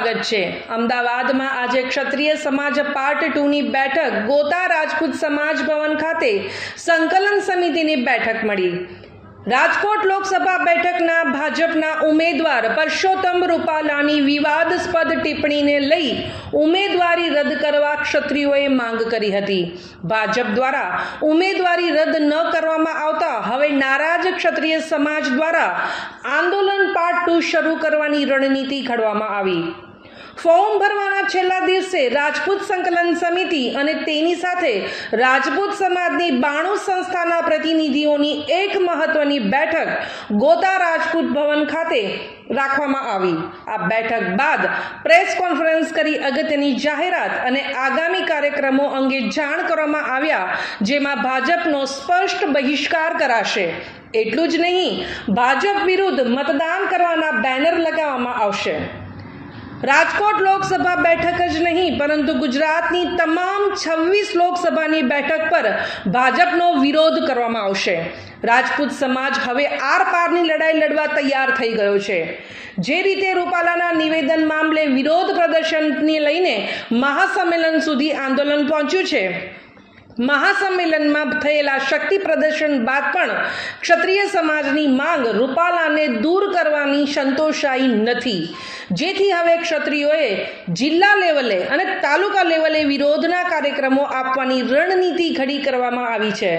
સ્વાગત છે. અમદાવાદમાં આજે ક્ષત્રિય સમાજ પાર્ટ ટુની બેઠક ગોતા રાજપૂત સમાજ ભવન ખાતે સંકલન સમિતિની બેઠક મળી. રાજકોટ લોકસભા બેઠકના ભાજપના ઉમેદવાર પરસોત્તમ રૂપાલાની વિવાદસ્પદ ટિપ્પણીને લઈ ઉમેદવારી રદ કરવા ક્ષત્રિયોએ માંગ કરી હતી. ભાજપ દ્વારા ઉમેદવારી રદ ન કરવામાં આવતા હવે નારાજ ક્ષત્રિય સમાજ દ્વારા આંદોલન પાર્ટ ટુ શરૂ કરવાની રણનીતિ ઘડવામાં આવી. ફોર્મ ભરવાના છેલ્લા દિવસે રાજપૂત સંકલન સમિતિ અને તેની સાથે રાજપૂત સમાજની બાણું સંસ્થાના પ્રતિનિધિઓની એક મહત્વની બેઠક ગોતા રાજપૂત ભવન ખાતે રાખવામાં આવી. આ બેઠક બાદ પ્રેસ કોન્ફરન્સ કરી અગત્યની જાહેરાત અને આગામી કાર્યક્રમો અંગે જાણ કરવામાં આવ્યા, જેમાં ભાજપનો સ્પષ્ટ બહિષ્કાર કરાશે. એટલું જ નહીં, ભાજપ વિરુદ્ધ મતદાન કરવાના બેનર લગાવવામાં આવશે. રાજકોટ લોકસભા બેઠક જ નહીં, પરંતુ ગુજરાતની તમામ છવ્વીસ લોકસભાની બેઠક પર ભાજપનો વિરોધ કરવામાં આવશે. રાજપૂત સમાજ હવે આર પારની લડાઈ લડવા તૈયાર થઈ ગયો છે. જે રીતે રૂપાલાના નિવેદન મામલે વિરોધ પ્રદર્શનને લઈને મહાસંમેલન સુધી આંદોલન પહોંચ્યું છે. મહાસંમેલનમાં થયેલા શક્તિ પ્રદર્શન બાદ પણ ક્ષત્રિય સમાજની માંગ રૂપાલાને દૂર કરવાની સંતોષાઈ નથી. જેથી હવે ક્ષત્રિયોએ જિલ્લા લેવલે અને તાલુકા લેવલે વિરોધના કાર્યક્રમો આપવાની રણનીતિ ઘડી કરવામાં આવી છે.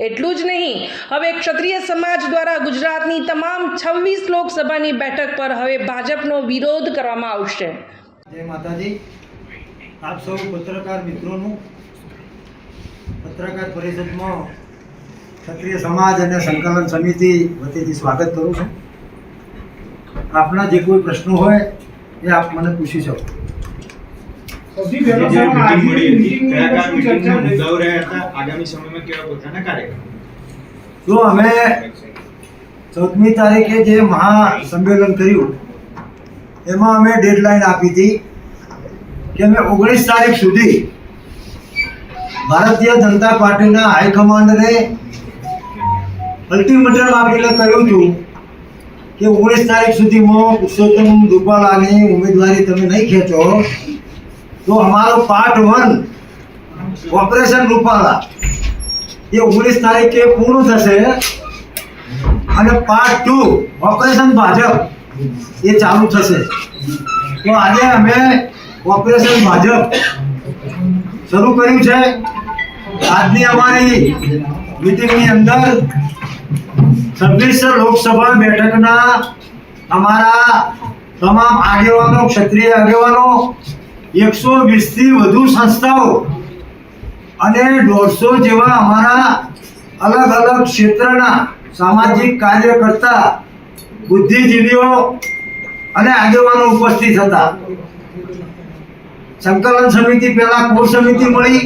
એટલું જ નહીં, હવે ક્ષત્રિય સમાજ દ્વારા ગુજરાતની તમામ છવ્વીસ લોકસભાની બેઠક પર હવે ભાજપનો વિરોધ કરવામાં આવશે. જય માતાજી. આપ સૌ પત્રકાર મિત્રોનું પત્રકાર પરિષદમાં ક્ષત્રિય સમાજ અને સંકલન સમિતિ વતીથી સ્વાગત કરું છું. આપના જે કોઈ પ્રશ્નો હોય એ આપ મને પૂછી શકો. અમે ચૌદમી તારીખે જે મહાસંમેલન કર્યું એમાં અમે ડેડલાઈન આપી હતી કે અમે ઓગણીસ તારીખ સુધી ભારતીય જનતા પાર્ટીના હાઈકમાન્ડને અલ્ટિમેટમ આપીને કહ્યું હતું કે ઓગણીસ તારીખ સુધીમાં પુરુષોત્તમ રૂપાલાની ઉમેદવારી તમે નહીં ખેંચો, તો અમારો પાર્ટ વન ઓપરેશન રૂપાલા, એ ઓગણીસ તારીખે પૂર્ણ થશે. અને પાર્ટ ટુ ઓપરેશન ભાજપ, એ ચાલુ થશે. તો આજે અમે ઓપરેશન ભાજપ શરૂ કર્યું છે. આજની અમારી મિટિંગની અંદર છવ્વીસ લોકસભા બેઠકના અમારા તમામ આગેવાનો, ક્ષત્રિય આગેવાનો, એકસો વીસથી વધુ સંસ્થાઓ અને દોઢસો જેવા અમારા અલગ અલગ ક્ષેત્રના સામાજિક કાર્યકર્તા, બુદ્ધિજીવીઓ અને આગેવાનો ઉપસ્થિત હતા. સંકલન સમિતિ, પહેલા કોર સમિતિ મળી.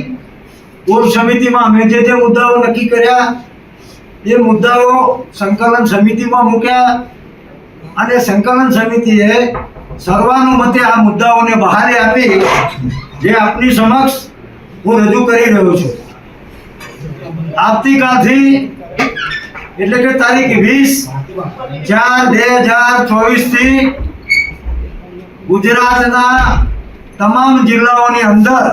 કોર સમિતિમાં અમે જે જે મુદ્દાઓ નક્કી કર્યા, એ મુદ્દાઓ સંકલન સમિતિમાં મૂક્યા. અને સંકલન સમિતિએ સર્વાનુમતે આ મુદ્દાઓને બહાર આપી, જે આપની સમક્ષ હું રજૂ કરી રહ્યો છું. આવતીકાલથી, એટલે કે તારીખ વીસ ચાર બે હજાર ચોવીસથી ગુજરાતના તમામ જિલ્લાઓની અંદર.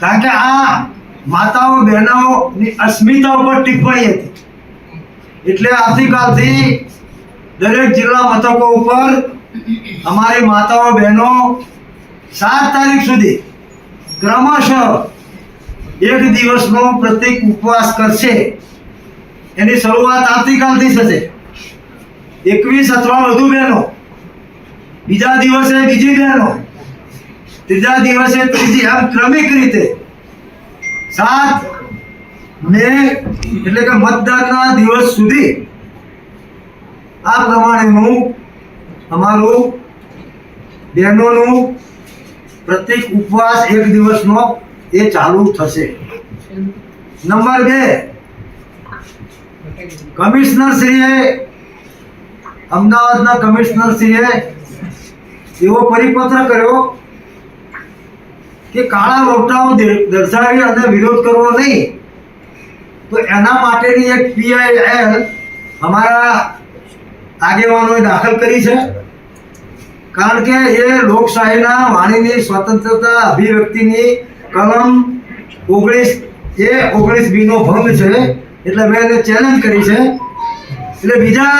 કારણ કે આ માતાઓ બહેનોની અસ્મિતા ઉપર ટિપ્પણી હતી. એટલે આવતીકાલથી દરેક જિલ્લા મથકો ઉપર અમારી માતાઓ, બહેનો સાત તારીખ સુધી ક્રમશઃ એક દિવસનો પ્રતિક ઉપવાસ કરશે. એની શરૂઆત આવતીકાલથી થશે. એકવીસ અથવા વધુ બહેનો. બીજા દિવસે બીજી બહેનો. ત્રીજા દિવસે ત્રીજી આમ ક્રમિક રીતે સાત મે એટલે કે મતદાનના દિવસ સુધી આ પ્રમાણેનું અમારું બહેનોનું પ્રતિક ઉપવાસ એક દિવસનો એ ચાલુ થશે. નંબર બે કમિશનરશ્રીએ અમદાવાદના કમિશનરશ્રીએ એવો પરિપત્ર કર્યો કે કાળા રોટાઓ દર્શાવી અને વિરોધ કરવો નહીં. તો એના માટેની એક પીઆઈએલ અમારા આગેવાનોએ દાખલ કરી છે. કારણ કે એ લોકશાહીના વાણીની સ્વતંત્રતા અભિવ્યક્તિની કલમ ઓગણીસ એ ઓગણીસ બીનો ભંગ છે. એટલે મેં એને ચેલેન્જ કરી છે. એટલે બીજા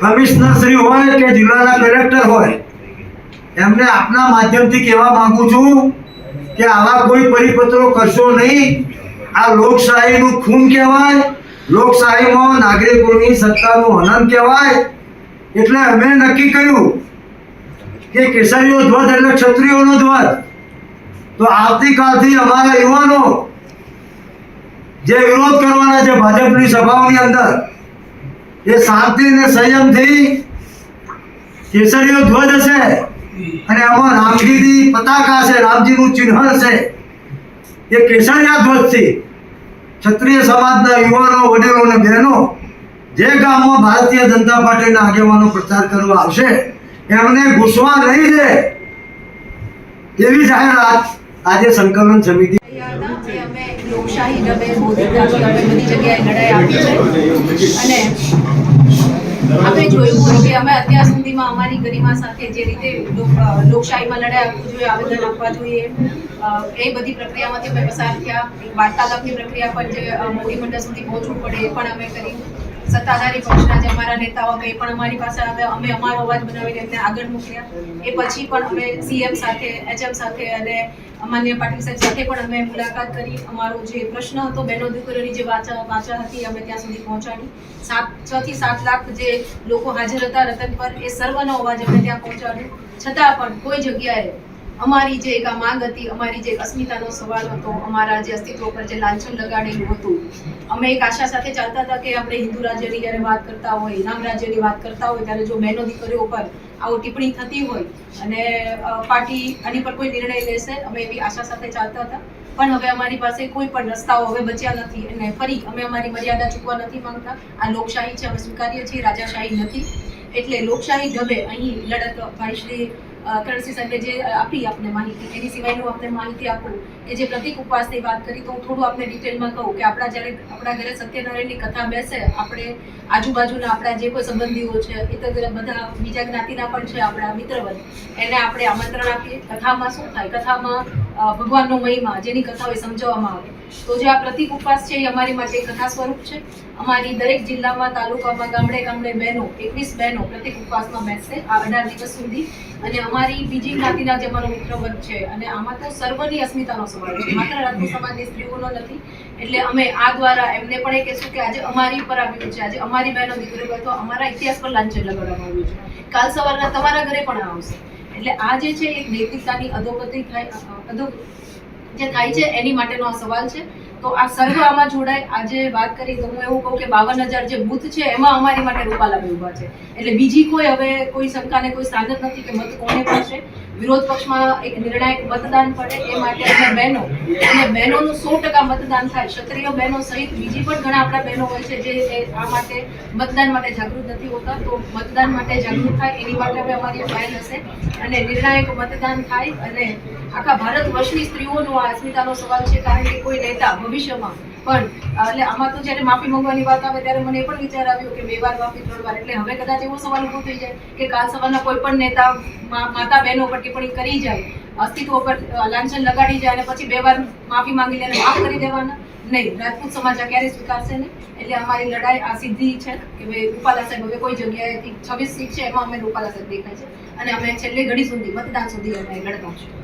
કમિશનર શ્રી હોય કે જિલ્લાના કલેક્ટર હોય એમને આપના માધ્યમથી કહેવા માંગુ છું કે આવા કોઈ પરિપત્રો કરશો નહીં. આ લોકશાહીનું ખૂન કહેવાય, લોકશાહીમાં નાગરિકોની સત્તાનું હનન કહેવાય. એટલે અમે નક્કી કર્યું કે કેસરીઓ ધ્વજ એટલે ક્ષત્રિયોનો ધ્વજ. તો આવતીકાલથી અમારા યુવાનો જે વિરોધ કરવાના છે ભાજપની સભાઓની અંદર, એ શાંતિ અને સંયમથી કેસરીઓ ધ્વજ હશે. અને આમાં રામજીની પતાકા છે, રામજીનું ચિહ્ન છે. એ કેસરિયા ધ્વજથી ક્ષત્રિય સમાજના યુવાનો, વડીલો અને બહેનો જે ગામમાં ભારતીય જનતા પાર્ટીના આગેવાનો પ્રચાર કરવા આવશે, એમને ઘૂસવા નહીં દે એવી જાહેરાત આજે સંકલન સમિતિ લોકશાહી ડબે મોદી અમે બધી જગ્યાએ લડાઈ આપી છે. અને આપણે જોયું હોય કે અમે અત્યાર સુધીમાં અમારી ગરિમા સાથે જે રીતે લોકશાહીમાં લડાઈ આપવું જોઈએ, આવેદન આપવા જોઈએ એ બધી પ્રક્રિયામાંથી અમે પસાર થયા. વાર્તાલાપની પ્રક્રિયા પણ જે મંડળ સુધી પહોંચવું પડે એ પણ અમે કરી. સત્તાધારી પક્ષના જે અમારા નેતાઓ હતા, એ પણ અમારી પાસે આવ્યા. અમે અમારો અવાજ બનાવીને એમને આગળ મોકલ્યા એ પછી પણ અમે સીએમ સાથે એચએમ સાથે અને માન્ય પાટીલ સાહેબ સાથે પણ અમે મુલાકાત કરી. અમારો જે પ્રશ્ન હતો બહેનો દીકરીઓની જે વાચા વાચા હતી, અમે ત્યાં સુધી પહોંચાડી. સાત છ થી સાત લાખ જે લોકો હાજર હતા રતન પર, એ સર્વનો અવાજ અમે ત્યાં પહોંચાડ્યો. છતાં પણ કોઈ જગ્યાએ અમારી જે એક માંગ હતી, અમારી જે અસ્મિતાનો સવાલ હતો, અમારા જે અસ્તિત્વ પર જે લાંછન લગાડેલું હતું, અમે એક આશા સાથે ચાલતા હતા કે આપણે હિન્દુ રાજ્યની જ્યારે વાત કરતા હોય રામ રાજ્યની વાત કરતા હોય, ત્યારે જો બહેનો દીકરીઓ પર આવું ટિપ્પણી થતી હોય અને પાર્ટી આની પર કોઈ નિર્ણય લેશે, અમે એવી આશા સાથે ચાલતા હતા. પણ હવે અમારી પાસે કોઈ પણ રસ્તાઓ હવે બચ્યા નથી અને ફરી અમે અમારી મર્યાદા ચૂકવા નથી માંગતા. આ લોકશાહી છે, અમે સ્વીકારીએ છીએ, રાજાશાહી નથી. એટલે લોકશાહી ઢબે અહીં લડત ભાઈ શ્રી કરણસિંહ સાહેબે જે આપી આપને માહિતી, એની સિવાયનું આપને માહિતી આપું કે જે પ્રતિક ઉપવાસની વાત કરી, તો હું થોડું આપને ડિટેલમાં કહું કે આપણા જ્યારે, આપણા ઘરે સત્યનારાયણની કથા બેસે, આપણે આજુબાજુના આપણા જે કોઈ સંબંધીઓ છે ઇતર બધા બીજા જ્ઞાતિના પણ છે, આપણા મિત્રવર્ગ, એને આપણે આમંત્રણ આપીએ. કથામાં શું થાય? કથામાં ભગવાનનો મહિમા, જેની કથા હોય સમજાવવામાં આવે. તો જે આ પ્રતિક ઉપવાસ છે એ અમારી માટે કથા સ્વરૂપ છે. અમારી દરેક જિલ્લામાં, તાલુકામાં, ગામડે ગામડે બહેનો, એકવીસ બહેનો પ્રતિક ઉપવાસમાં બેસશે આ અઢાર દિવસ સુધી. અને અમારી બીજી જ્ઞાતિના જે અમારો મિત્ર વર્ગ છે, અને આમાં તો સર્વની અસ્મિતાનો સવાલ છે. માત્ર રાજપૂત સમાજની સ્ત્રીઓનો નથી. એટલે અમે આ દ્વારા એમને પણ એ કહેશું કે આજે અમારી પર આવ્યું છે, આજે અમારી બહેનો દીકરીઓ તો અમારા ઇતિહાસ પર લાંછન લગાડવામાં આવ્યું છે. કાલ સવારના તમારા ઘરે પણ આવશે. એટલે આ જે છે એક નૈતિકતાની અધોગતિ થાય, અધો જે થાય છે એની માટેનો આ સવાલ છે. તો આ સર્વ આમાં જોડાય. આજે વાત કરી તો હું એવું કહું કે બાવન હજાર જે બુથ છે એમાં અમારી માટે રૂપાલાબેન ઊભા છે. એટલે બીજી કોઈ હવે કોઈ શંકાને કોઈ સ્થાન જ નથી કે મત કોને પડશે વિરોધ પક્ષમાં એક નિર્ણાયક મતદાન પડે એ માટે અમે બહેનો, અને બહેનોનું સો ટકા મતદાન થાય. ક્ષત્રિય બહેનો સહિત બીજી પણ ઘણા આપણા બહેનો હોય છે જે આ માટે મતદાન માટે જાગૃત નથી હોતા. તો મતદાન માટે જાગૃત થાય એની માટે હવે અમારી પહેલ હશે. અને નિર્ણાયક મતદાન થાય અને આખા ભારત વર્ષની સ્ત્રીઓનો આ અસ્મિતાનો સવાલ છે, કારણ કે કોઈ નેતા ભવિષ્યમાં પણ, એટલે આમાં તો જ્યારે માફી માંગવાની વાત આવે ત્યારે મને એ પણ વિચાર આવ્યો કે બે વાર માફી ત્રણ એટલે હવે કદાચ એવો સવાલ ઊભો થઈ જાય કે કાલ સવારના કોઈ પણ નેતા માતા બહેનો પર ટિપ્પણી કરી જાય, અસ્તિત્વ પર લાંછન લગાડી જાય અને પછી બે વાર માફી માંગી લે માફ કરી દેવાના? નહીં, રાજપૂત સમાજ આ ક્યારેય સ્વીકારશે નહીં. એટલે અમારી લડાઈ આ સિદ્ધિ છે કે ભાઈ રૂપાલા સાહેબ હવે કોઈ જગ્યાએથી છવ્વીસ સીટ છે, એમાં અમે રૂપાલા સાહેબ દેખાય છે. અને અમે છેલ્લી ઘડી સુધી, મતદાન સુધી અમે લડતા છીએ.